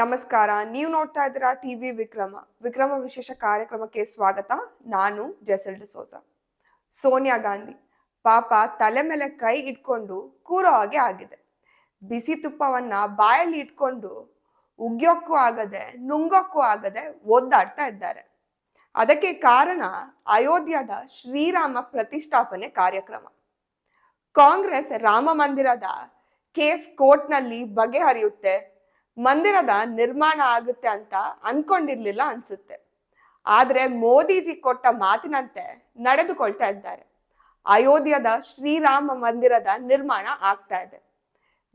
ನಮಸ್ಕಾರ. ನೀವು ನೋಡ್ತಾ ಇದ್ದೀರಾ ಟಿವಿ ವಿಕ್ರಮ. ವಿಕ್ರಮ ವಿಶೇಷ ಕಾರ್ಯಕ್ರಮಕ್ಕೆ ಸ್ವಾಗತ. ನಾನು ಜೆಸಲ್ ಡಿಸೋಜ ಸೋನಿಯಾ ಗಾಂಧಿ. ಪಾಪ ತಲೆ ಮೇಲೆ ಕೈ ಇಟ್ಕೊಂಡು ಕೂರೋ ಹಾಗೆ ಆಗಿದೆ. ಬಿಸಿ ತುಪ್ಪವನ್ನ ಬಾಯಲ್ಲಿ ಇಟ್ಕೊಂಡು ಉಗ್ಯೋಕ್ಕೂ ಆಗದೆ, ನುಂಗೋಕ್ಕೂ ಆಗದೆ ಒದ್ದಾಡ್ತಾ ಇದ್ದಾರೆ. ಅದಕ್ಕೆ ಕಾರಣ ಅಯೋಧ್ಯದ ಶ್ರೀರಾಮ ಪ್ರತಿಷ್ಠಾಪನೆ ಕಾರ್ಯಕ್ರಮ. ಕಾಂಗ್ರೆಸ್ ರಾಮ ಮಂದಿರದ ಕೇಸ್ ಕೋರ್ಟ್ನಲ್ಲಿ ಬಗೆಹರಿಯುತ್ತೆ. ಮಂದಿರದ ನಿರ್ಮಾಣ ಆಗುತ್ತೆ ಅಂತ ಅನ್ಕೊಂಡಿರ್ಲಿಲ್ಲ ಅನ್ಸುತ್ತೆ. ಆದ್ರೆ ಮೋದಿಜಿ ಕೊಟ್ಟ ಮಾತಿನಂತೆ ನಡೆದುಕೊಳ್ತಾ ಇದ್ದಾರೆ. ಅಯೋಧ್ಯದ ಶ್ರೀರಾಮ ಮಂದಿರದ ನಿರ್ಮಾಣ ಆಗ್ತಾ ಇದೆ.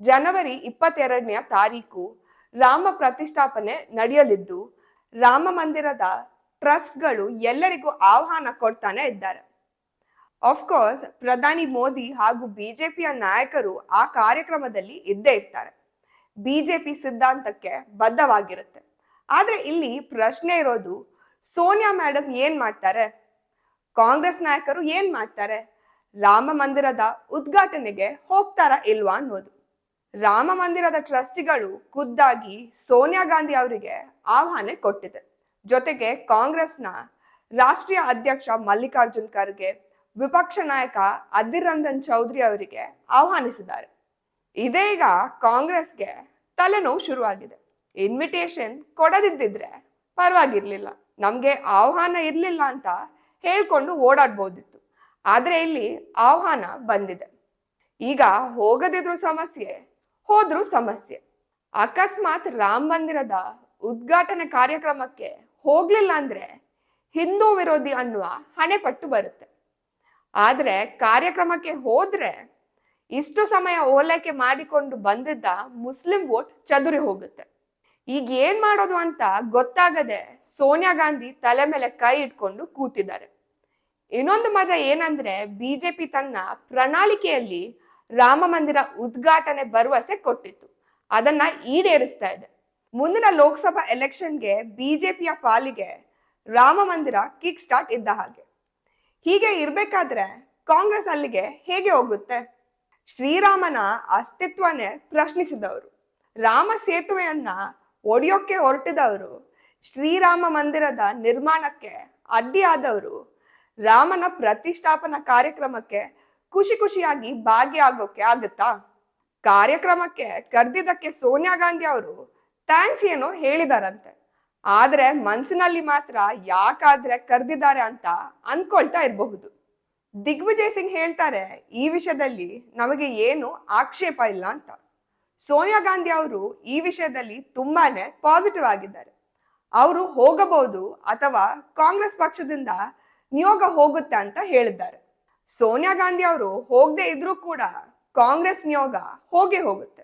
ಜನವರಿ ಇಪ್ಪತ್ತೆರಡನೇ ತಾರೀಕು ರಾಮ ಪ್ರತಿಷ್ಠಾಪನೆ ನಡೆಯಲಿದ್ದು, ರಾಮ ಮಂದಿರದ ಟ್ರಸ್ಟ್ಗಳು ಎಲ್ಲರಿಗೂ ಆಹ್ವಾನ ಕೊಡ್ತಾನೆ ಇದ್ದಾರೆ. ಆಫ್ಕೋರ್ಸ್ ಪ್ರಧಾನಿ ಮೋದಿ ಹಾಗೂ ಬಿಜೆಪಿಯ ನಾಯಕರು ಆ ಕಾರ್ಯಕ್ರಮದಲ್ಲಿ ಇದ್ದೇ ಇರ್ತಾರೆ. ಬಿಜೆಪಿ ಸಿದ್ಧಾಂತಕ್ಕೆ ಬದ್ಧವಾಗಿರುತ್ತೆ. ಆದ್ರೆ ಇಲ್ಲಿ ಪ್ರಶ್ನೆ ಇರೋದು, ಸೋನಿಯಾ ಮೇಡಮ್ ಏನ್ ಮಾಡ್ತಾರೆ? ಕಾಂಗ್ರೆಸ್ ನಾಯಕರು ಏನ್ ಮಾಡ್ತಾರೆ? ರಾಮ ಮಂದಿರದ ಉದ್ಘಾಟನೆಗೆ ಹೋಗ್ತಾರ ಇಲ್ವಾ ಅನ್ನೋದು. ರಾಮ ಮಂದಿರದ ಟ್ರಸ್ಟಿಗಳು ಖುದ್ದಾಗಿ ಸೋನಿಯಾ ಗಾಂಧಿ ಅವರಿಗೆ ಆಹ್ವಾನ ಕೊಟ್ಟಿದೆ. ಜೊತೆಗೆ ಕಾಂಗ್ರೆಸ್ನ ರಾಷ್ಟ್ರೀಯ ಅಧ್ಯಕ್ಷ ಮಲ್ಲಿಕಾರ್ಜುನ್ ಖರ್ಗೆ, ವಿಪಕ್ಷ ನಾಯಕ ಅಧಿರ್ ರಂಜನ್ ಚೌಧರಿ ಅವರಿಗೆ ಆಹ್ವಾನಿಸಿದ್ದಾರೆ. ಇದೀಗ ಕಾಂಗ್ರೆಸ್ಗೆ ತಲೆನೋವು ಶುರುವಾಗಿದೆ. ಇನ್ವಿಟೇಷನ್ ಕೊಡದಿದ್ದಿದ್ರೆ ಪರವಾಗಿರ್ಲಿಲ್ಲ. ನಮ್ಗೆ ಆಹ್ವಾನ ಇರಲಿಲ್ಲ ಅಂತ ಹೇಳ್ಕೊಂಡು ಓಡಾಡ್ಬೋದಿತ್ತು. ಆದ್ರೆ ಇಲ್ಲಿ ಆಹ್ವಾನ ಬಂದಿದೆ. ಈಗ ಹೋಗದಿದ್ರು ಸಮಸ್ಯೆ, ಹೋದ್ರು ಸಮಸ್ಯೆ. ಅಕಸ್ಮಾತ್ ರಾಮ ಮಂದಿರದ ಉದ್ಘಾಟನೆ ಕಾರ್ಯಕ್ರಮಕ್ಕೆ ಹೋಗ್ಲಿಲ್ಲ ಅಂದ್ರೆ ಹಿಂದೂ ವಿರೋಧಿ ಅನ್ನುವ ಹಣೆಪಟ್ಟು ಬರುತ್ತೆ. ಆದ್ರೆ ಕಾರ್ಯಕ್ರಮಕ್ಕೆ ಹೋದ್ರೆ ಇಷ್ಟು ಸಮಯ ಓಲೈಕೆ ಮಾಡಿಕೊಂಡು ಬಂದಿದ್ದ ಮುಸ್ಲಿಂ ವೋಟ್ ಚದುರಿ ಹೋಗುತ್ತೆ. ಈಗ ಏನ್ ಮಾಡೋದು ಅಂತ ಗೊತ್ತಾಗದೆ ಸೋನಿಯಾ ಗಾಂಧಿ ತಲೆ ಮೇಲೆ ಕೈ ಇಟ್ಕೊಂಡು ಕೂತಿದ್ದಾರೆ. ಇನ್ನೊಂದು ಮಜಾ ಏನಂದ್ರೆ ಬಿಜೆಪಿ ತನ್ನ ಪ್ರಣಾಳಿಕೆಯಲ್ಲಿ ರಾಮ ಮಂದಿರ ಉದ್ಘಾಟನೆ ಭರವಸೆ ಕೊಟ್ಟಿತ್ತು. ಅದನ್ನ ಈಡೇರಿಸ್ತಾ ಇದೆ. ಮುಂದಿನ ಲೋಕಸಭಾ ಎಲೆಕ್ಷನ್ಗೆ ಬಿಜೆಪಿಯ ಪಾಲಿಗೆ ರಾಮ ಮಂದಿರ ಕಿಕ್ ಸ್ಟಾರ್ಟ್ ಇದ್ದ ಹಾಗೆ. ಹೀಗೆ ಇರ್ಬೇಕಾದ್ರೆ ಕಾಂಗ್ರೆಸ್ ಅಲ್ಲಿಗೆ ಹೇಗೆ ಹೋಗುತ್ತೆ? ಶ್ರೀರಾಮನ ಅಸ್ತಿತ್ವನೇ ಪ್ರಶ್ನಿಸಿದವರು. ರಾಮ ಸೇತುವೆಯನ್ನ ಒಡೆಯೋಕೆ ಹೊರಟಿದವರು. ಶ್ರೀರಾಮ ಮಂದಿರದ ನಿರ್ಮಾಣಕ್ಕೆ ಅಡ್ಡಿಯಾದವರು. ರಾಮನ ಪ್ರತಿಷ್ಠಾಪನಾ ಕಾರ್ಯಕ್ರಮಕ್ಕೆ ಖುಷಿ ಖುಷಿಯಾಗಿ ಭಾಗಿಯಾಗೋಕೆ ಆಗುತ್ತಾ? ಕಾರ್ಯಕ್ರಮಕ್ಕೆ ಕರೆದಿದ್ದಕ್ಕೆ ಸೋನಿಯಾ ಗಾಂಧಿ ಅವರು ಥ್ಯಾಂಕ್ಸ್ ಏನೋ ಹೇಳಿದಾರಂತೆ. ಆದ್ರೆ ಮನ್ಸಿನಲ್ಲಿ ಮಾತ್ರ ಯಾಕಾದ್ರೆ ಕರೆದಿದ್ದಾರೆ ಅಂತ ಅನ್ಕೊಳ್ತಾ ಇರಬಹುದು. ದಿಗ್ವಿಜಯ್ ಸಿಂಗ್ ಹೇಳ್ತಾರೆ, ಈ ವಿಷಯದಲ್ಲಿ ನಮಗೆ ಏನು ಆಕ್ಷೇಪ ಇಲ್ಲ ಅಂತ. ಸೋನಿಯಾ ಗಾಂಧಿ ಅವರು ಈ ವಿಷಯದಲ್ಲಿ ತುಂಬಾನೇ ಪಾಸಿಟಿವ್ ಆಗಿದ್ದಾರೆ. ಅವರು ಹೋಗಬಹುದು ಅಥವಾ ಕಾಂಗ್ರೆಸ್ ಪಕ್ಷದಿಂದ ನಿಯೋಗ ಹೋಗುತ್ತೆ ಅಂತ ಹೇಳಿದ್ದಾರೆ. ಸೋನಿಯಾ ಗಾಂಧಿ ಅವರು ಹೋಗದೆ ಇದ್ರೂ ಕೂಡ ಕಾಂಗ್ರೆಸ್ ನಿಯೋಗ ಹೋಗೇ ಹೋಗುತ್ತೆ.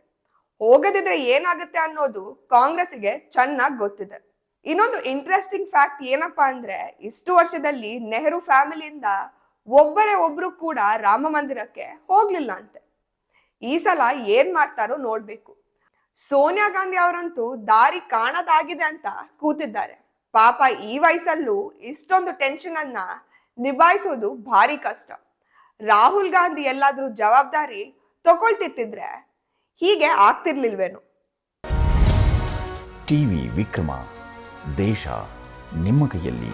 ಹೋಗದಿದ್ರೆ ಏನಾಗುತ್ತೆ ಅನ್ನೋದು ಕಾಂಗ್ರೆಸ್ಗೆ ಚೆನ್ನಾಗಿ ಗೊತ್ತಿದೆ. ಇನ್ನೊಂದು ಇಂಟ್ರೆಸ್ಟಿಂಗ್ ಫ್ಯಾಕ್ಟ್ ಏನಪ್ಪಾ ಅಂದ್ರೆ, ಇಷ್ಟು ವರ್ಷದಲ್ಲಿ ನೆಹರು ಫ್ಯಾಮಿಲಿಯಿಂದ ಒಬ್ಬರೇ ಒಬ್ರು ಕೂಡ ರಾಮ ಮಂದಿರಕ್ಕೆ ಹೋಗ್ಲಿಲ್ಲ ಅಂತೆ. ಈ ಸಲ ಏನ್ ಮಾಡ್ತಾರೋ ನೋಡ್ಬೇಕು. ಸೋನಿಯಾ ಗಾಂಧಿ ಅವರಂತೂ ದಾರಿ ಕಾಣದಾಗಿದೆ ಅಂತ ಕೂತಿದ್ದಾರೆ. ಪಾಪ ಈ ವಯಸ್ಸಲ್ಲೂ ಇಷ್ಟೊಂದು ಟೆನ್ಷನ್ ಅನ್ನ ನಿಭಾಯಿಸೋದು ಭಾರಿ ಕಷ್ಟ. ರಾಹುಲ್ ಗಾಂಧಿ ಎಲ್ಲಾದ್ರೂ ಜವಾಬ್ದಾರಿ ತಗೊಳ್ತಿತ್ತಿದ್ರೆ ಹೀಗೆ ಆಗ್ತಿರ್ಲಿಲ್ವೇನು. ಟಿವಿ ವಿಕ್ರಮ, ದೇಶ ನಿಮ್ಮ ಕೈಯಲ್ಲಿ.